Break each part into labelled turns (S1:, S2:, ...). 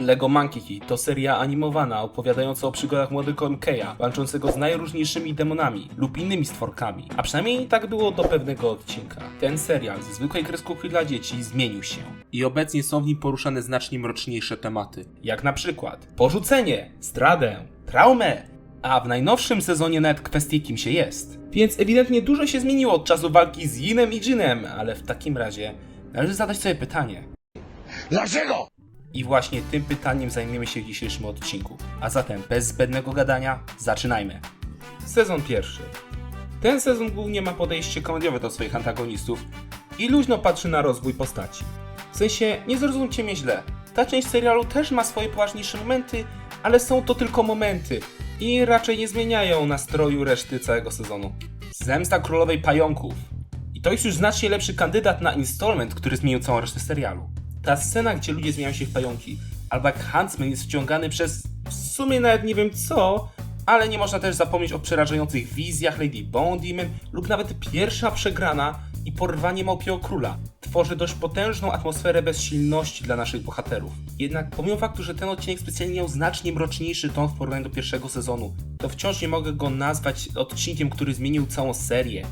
S1: Lego Monkey Kid to seria animowana opowiadająca o przygodach młodego MK'a, walczącego z najróżniejszymi demonami lub innymi stworkami. A przynajmniej tak było do pewnego odcinka. Ten serial ze zwykłej kreskówki dla dzieci zmienił się. I obecnie są w nim poruszane znacznie mroczniejsze tematy. Jak na przykład porzucenie, zdradę, traumę, a w najnowszym sezonie nawet kwestie kim się jest. Więc ewidentnie dużo się zmieniło od czasu walki z Yinem i Jinem, ale w takim razie należy zadać sobie pytanie.
S2: Dlaczego?
S1: I właśnie tym pytaniem zajmiemy się w dzisiejszym odcinku. A zatem bez zbędnego gadania, zaczynajmy. Sezon pierwszy. Ten sezon głównie ma podejście komediowe do swoich antagonistów i luźno patrzy na rozwój postaci. W sensie, nie zrozumcie mnie źle, ta część serialu też ma swoje poważniejsze momenty, ale są to tylko momenty i raczej nie zmieniają nastroju reszty całego sezonu. Zemsta Królowej Pająków. I to jest już znacznie lepszy kandydat na installment, który zmienił całą resztę serialu. Ta scena, gdzie ludzie zmieniają się w pająki, albo jak Huntsman jest wciągany przez w sumie nawet nie wiem co, ale nie można też zapomnieć o przerażających wizjach Lady Bone Demon lub nawet pierwsza przegrana i porwanie Małpiego Króla. Tworzy dość potężną atmosferę bezsilności dla naszych bohaterów. Jednak pomimo faktu, że ten odcinek specjalnie miał znacznie mroczniejszy ton w porównaniu do pierwszego sezonu, to wciąż nie mogę go nazwać odcinkiem, który zmienił całą serię.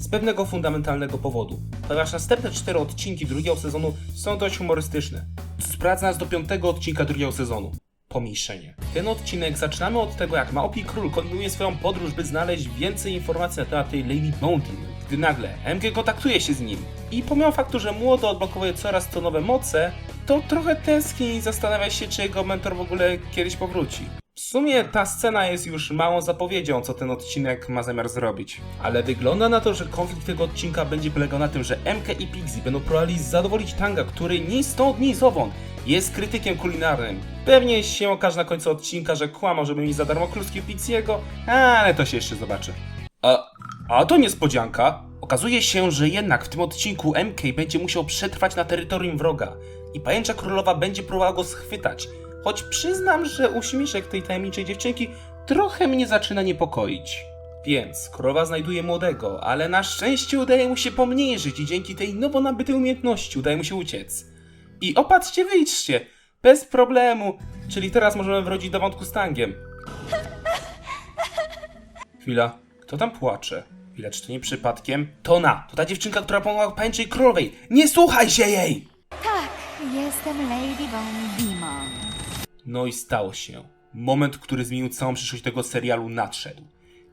S1: Z pewnego fundamentalnego powodu, ponieważ następne cztery odcinki drugiego sezonu są dość humorystyczne. Co sprowadza nas do piątego odcinka drugiego sezonu. Pomniejszenie. Ten odcinek zaczynamy od tego, jak Małpi Król kontynuuje swoją podróż, by znaleźć więcej informacji na temat tej Lady Mountain. Gdy nagle MG kontaktuje się z nim i pomimo faktu, że młody odblokowuje coraz to nowe moce, to trochę tęskni i zastanawia się, czy jego mentor w ogóle kiedyś powróci. W sumie ta scena jest już małą zapowiedzią, co ten odcinek ma zamiar zrobić. Ale wygląda na to, że konflikt tego odcinka będzie polegał na tym, że MK i Pixie będą próbowali zadowolić Tanga, który ni stąd, ni zowąd jest krytykiem kulinarnym. Pewnie się okaże na końcu odcinka, że kłamał, żeby mieć za darmo kluski Pixiego, ale to się jeszcze zobaczy. A, a to niespodzianka. Okazuje się, że jednak w tym odcinku MK będzie musiał przetrwać na terytorium wroga i pajęcza królowa będzie próbowała go schwytać. Choć przyznam, że uśmieszek tej tajemniczej dziewczynki trochę mnie zaczyna niepokoić. Więc królowa znajduje młodego, ale na szczęście udaje mu się pomniejszyć i dzięki tej nowo nabytej umiejętności udaje mu się uciec. I opatrzcie, wyjdźcie! Bez problemu! Czyli teraz możemy wrócić do wątku z Tangiem. Chwila, kto tam płacze? Chwila, czy to nie przypadkiem? To ona! To ta dziewczynka, która pomogła pajęczej królowej! Nie słuchaj się jej!
S3: Tak, jestem Lady Demon.
S1: No i stało się. Moment, który zmienił całą przyszłość tego serialu nadszedł.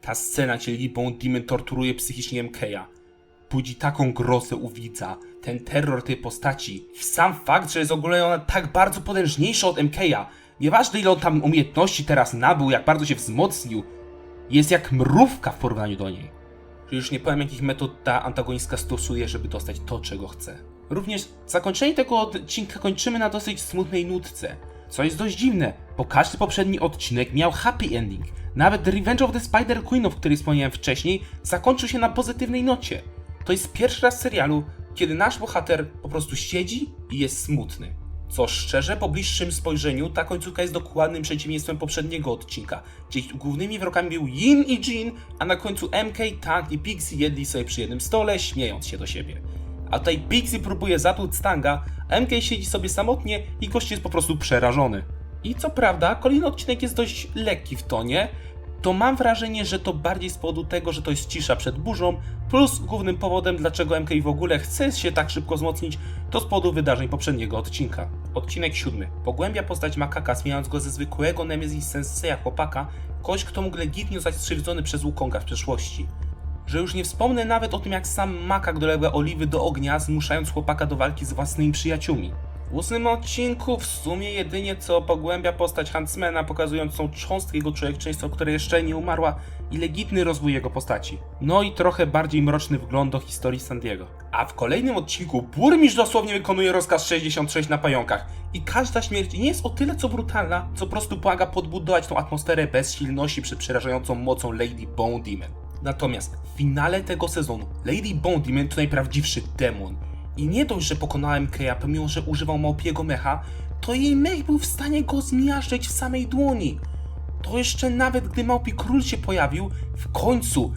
S1: Ta scena, gdzie Bone Demon torturuje psychicznie MK'a. Budzi taką grozę u widza, ten terror tej postaci. Sam fakt, że jest ogólnie ona tak bardzo potężniejsza od MK'a. Nieważne ile on tam umiejętności teraz nabył, jak bardzo się wzmocnił, jest jak mrówka w porównaniu do niej. Już nie powiem, jakich metod ta antagonistka stosuje, żeby dostać to, czego chce. Również zakończenie tego odcinka kończymy na dosyć smutnej nutce. Co jest dość dziwne, bo każdy poprzedni odcinek miał happy ending. Nawet Revenge of the Spider Queen, o której wspomniałem wcześniej, zakończył się na pozytywnej nocie. To jest pierwszy raz w serialu, kiedy nasz bohater po prostu siedzi i jest smutny. Co szczerze, po bliższym spojrzeniu, ta końcówka jest dokładnym przeciwieństwem poprzedniego odcinka, gdzie głównymi wrogami był Yin i Jin, a na końcu MK, Tang i Pixie jedli sobie przy jednym stole, śmiejąc się do siebie. A tutaj Pixie próbuje zatłuc Tanga, a MK siedzi sobie samotnie i gość jest po prostu przerażony. I co prawda, kolejny odcinek jest dość lekki w tonie, to mam wrażenie, że to bardziej z powodu tego, że to jest cisza przed burzą, plus głównym powodem, dlaczego MK w ogóle chce się tak szybko wzmocnić, to z powodu wydarzeń poprzedniego odcinka. Odcinek siódmy. Pogłębia postać Makaka, zmieniając go ze zwykłego Nemesis Senseiya chłopaka, kogoś, kto mógł legitnie zostać skrzywdzony przez Wukonga w przeszłości. Że już nie wspomnę nawet o tym, jak sam Makak dolega oliwy do ognia, zmuszając chłopaka do walki z własnymi przyjaciółmi. W ósmym odcinku w sumie jedynie co pogłębia postać Huntsmana, pokazującą cząstkę jego człowieczeństwa, która jeszcze nie umarła i legitny rozwój jego postaci. No i trochę bardziej mroczny wgląd do historii Sandiego. A w kolejnym odcinku burmistrz dosłownie wykonuje rozkaz 66 na pająkach i każda śmierć nie jest o tyle co brutalna, co po prostu pomaga podbudować tą atmosferę bezsilności przed przerażającą mocą Lady Bone Demon. Natomiast w finale tego sezonu Lady Demon to najprawdziwszy demon. I nie dość, że pokonałem Keja, pomimo że używał małpiego mecha, to jej mech był w stanie go zmiażdżyć w samej dłoni. To jeszcze nawet gdy małpi król się pojawił, w końcu,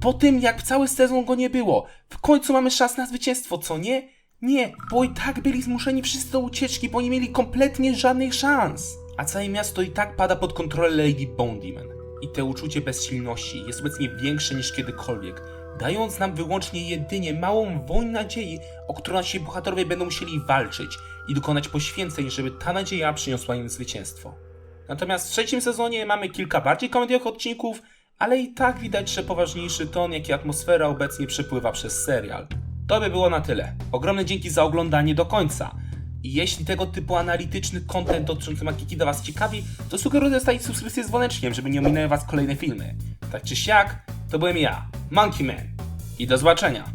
S1: po tym jak cały sezon go nie było, w końcu mamy szans na zwycięstwo, co nie? Nie, bo i tak byli zmuszeni wszyscy do ucieczki, bo nie mieli kompletnie żadnych szans. A całe miasto i tak pada pod kontrolę Lady Bone Demon. I te uczucie bezsilności jest obecnie większe niż kiedykolwiek, dając nam wyłącznie jedynie małą woń nadziei, o którą nasi bohaterowie będą musieli walczyć i dokonać poświęceń, żeby ta nadzieja przyniosła im zwycięstwo. Natomiast w trzecim sezonie mamy kilka bardziej komediowych odcinków, ale i tak widać, że poważniejszy ton, jak i atmosfera obecnie przepływa przez serial. To by było na tyle. Ogromne dzięki za oglądanie do końca. Jeśli tego typu analityczny content dotyczący Makikida Was ciekawi, to sugeruję zostawić subskrypcję z dzwoneczkiem, żeby nie ominęły Was kolejne filmy. Tak czy siak, to byłem ja, Monkey Man. I do zobaczenia!